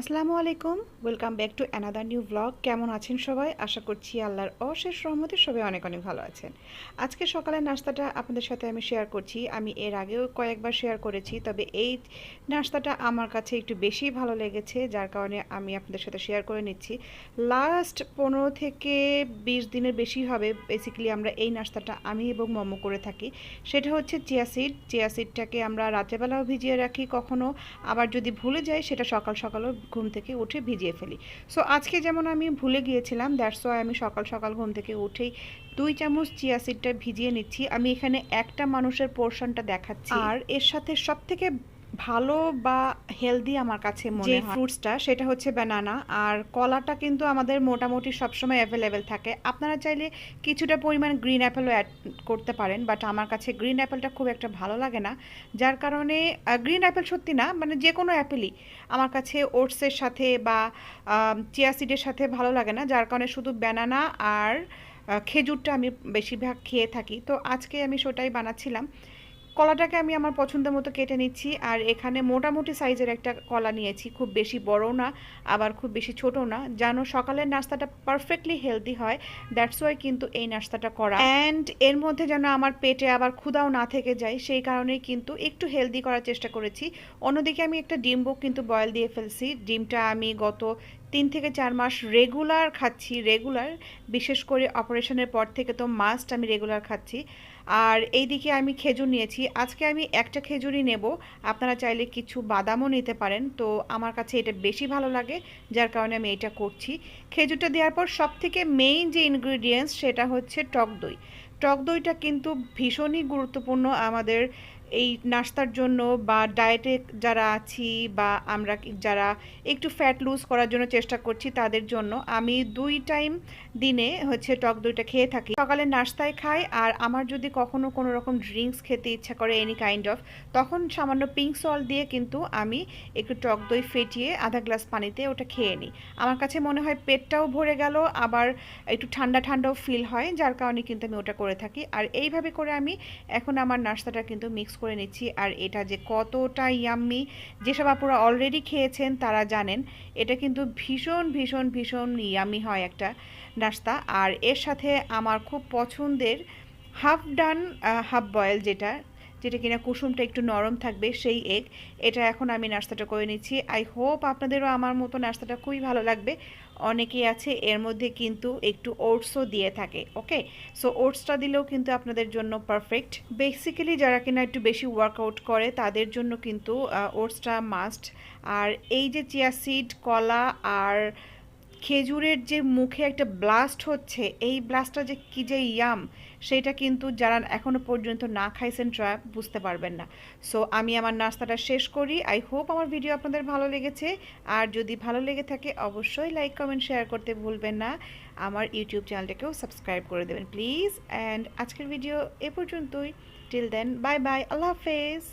আসসালামু আলাইকুম। Welcome back to another new blog কেমন আছেন সবাই? আশা করছি আল্লাহর অশেষ রহমতে সবাই অনেক অনেক ভালো আছেন। আজকে সকালের নাস্তাটা আপনাদের সাথে আমি শেয়ার করছি। আমি এর আগেও কয়েকবার শেয়ার করেছি, তবে এই নাস্তাটা আমার কাছে একটু বেশি ভালো লেগেছে, যার কারণে আমি আপনাদের সাথে শেয়ার করে নিচ্ছি। লাস্ট পনেরো থেকে বিশ দিনের বেশি হবে বেসিক্যালি আমরা এই নাস্তাটা আমি এবং মোমো করে থাকি। সেটা হচ্ছে চিয়া সিড চিয়া সিডটাকে আমরা রাত্রেবেলাও ভিজিয়ে রাখি কখনো। আবার যদি ভুলে যাই, সেটা সকাল সকালও ঘুম থেকে উঠে ভিজিয়ে ফেলি। সো আজকে যেমন আমি ভুলে গিয়েছিলাম দ্যাটস ওয়াই আমি সকাল সকাল ঘুম থেকে উঠেই দুই চামচ চিয়া সিডটা ভিজিয়ে নিচ্ছি। আমি এখানে একটা মানুষের পোর্শনটা দেখাচ্ছি। আর এর সাথে সব থেকে ভালো বা হেলদি আমার কাছে মনে হয়। ফ্রুটসটা সেটা হচ্ছে ব্যানানা আর কলাটা কিন্তু আমাদের মোটামুটি সবসময় অ্যাভেলেবেল থাকে। আপনারা চাইলে কিছুটা পরিমাণ গ্রিন অ্যাপেলও অ্যাড করতে পারেন বাট আমার কাছে গ্রিন অ্যাপেলটা খুব একটা ভালো লাগে না। যার কারণে গ্রিন অ্যাপেল সত্যি না মানে যে কোনো অ্যাপেলই আমার কাছে ওটসের সাথে বা চিয়া সিডের সাথে ভালো লাগে না। যার কারণে শুধু ব্যানানা আর খেজুরটা আমি বেশিরভাগ খেয়ে থাকি। তো আজকে আমি সেটাই বানাচ্ছিলাম। কলাটাকে আমি আমার পছন্দ মতো কেটে নিচ্ছি, আর এখানে মোটামুটি সাইজের একটা কলা নিয়েছি। খুব বেশি বড়ও না, আবার খুব বেশি ছোটও না। যেন সকালের নাস্তাটা পারফেক্টলি হেলদি হয়। দ্যাটস ওয়াই কিন্তু এই নাস্তাটা করা। অ্যান্ড এর মধ্যে যেন আমার পেটে আবার ক্ষুধাও না থেকে যায়, সেই কারণেই কিন্তু একটু হেলদি করার চেষ্টা করেছি। অন্যদিকে আমি একটা ডিমও কিন্তু বয়েল দিয়ে ফেলছি। ডিমটা আমি গত তিন থেকে চার মাস রেগুলার খাচ্ছি রেগুলার বিশেষ করে অপারেশনের পর থেকে তো মাস্ট আমি রেগুলার খাচ্ছি। আর এইদিকে আমি খেজুর নিয়েছি। আজকে আমি একটা খেজুরই নেব। আপনারা চাইলে কিছু বাদামও নিতে পারেন। তো আমার কাছে এটা বেশি ভালো লাগে, যার কারণে আমি এটা করছি। খেজুরটা দেওয়ার পর সব থেকে মেইন যে ইনগ্রিডিয়েন্টস সেটা হচ্ছে টক দই। টক দইটা কিন্তু ভীষণই গুরুত্বপূর্ণ আমাদের এই নাস্তার জন্য বা ডায়েটে যারা আছি বা আমরা যারা একটু ফ্যাট লুজ করার জন্য চেষ্টা করছি তাদের জন্য, আমি দুই টাইম দিনে হচ্ছে টক দইটা খেয়ে থাকি। সকালে নাস্তায় খাই আর আমার যদি কখনো কোনো রকম ড্রিঙ্কস খেতে ইচ্ছা করে এনি কাইন্ড অফ তখন সামান্য পিঙ্ক সল্ট দিয়ে কিন্তু আমি একটু টক দই ফেটিয়ে আধা গ্লাস পানিতে ওটা খেয়ে নিই। আমার কাছে মনে হয় পেটটাও ভরে গেল, আবার একটু ঠান্ডা ঠান্ডাও ফিল হয়, যার কারণে কিন্তু আমি ওটা করে থাকি। আর এইভাবে করে আমি এখন আমার নাস্তাটা কিন্তু মিক্স করে নিচ্ছি। আর এটা যে কতটা ইয়াম্মি যেসব আপুরা অলরেডি খেয়েছেন তারা জানেন, এটা কিন্তু ভীষণ ভীষণ ভীষণ ইয়ামি হয় একটা নাস্তা। আর এর সাথে আমার খুব পছন্দের হাফ ডান হাফ বয়েল যেটা যেটা কিনা কুসুমটা একটু নরম থাকবে, সেই এগ এটা এখন আমি নাস্তাটা করে নিচ্ছি। আই হোপ আপনাদেরও আমার মতো নাস্তাটা খুবই ভালো লাগবে। অনেকেই আছে, এর মধ্যে কিন্তু একটু ওটসও দিয়ে থাকে, ওকে? সো ওটসটা দিলেও কিন্তু আপনাদের জন্য পারফেক্ট বেসিক্যালি যারা কিনা একটু বেশি ওয়ার্কআউট করে, তাদের জন্য কিন্তু ওটসটা মাস্ট আর এই যে চিয়া সিড কলা আর খেজুরের যে মুখে একটা ব্লাস্ট হচ্ছে, এই ব্লাস্টটা যে কী যে ইয়াম সেটা কিন্তু যারা এখনও পর্যন্ত না খাইছেন ট্রা বুঝতে পারবেন না। সো আমি আমার নাস্তাটা শেষ করি। আই হোপ আমার ভিডিও আপনাদের ভালো লেগেছে। আর যদি ভালো লেগে থাকে, অবশ্যই লাইক কমেন্ট শেয়ার করতে ভুলবেন না। আমার ইউটিউব চ্যানেলটাকেও সাবস্ক্রাইব করে দেবেন প্লিজ অ্যান্ড আজকের ভিডিও এ পর্যন্তই। টিল দেন বাই বাই আল্লাহ হাফেজ।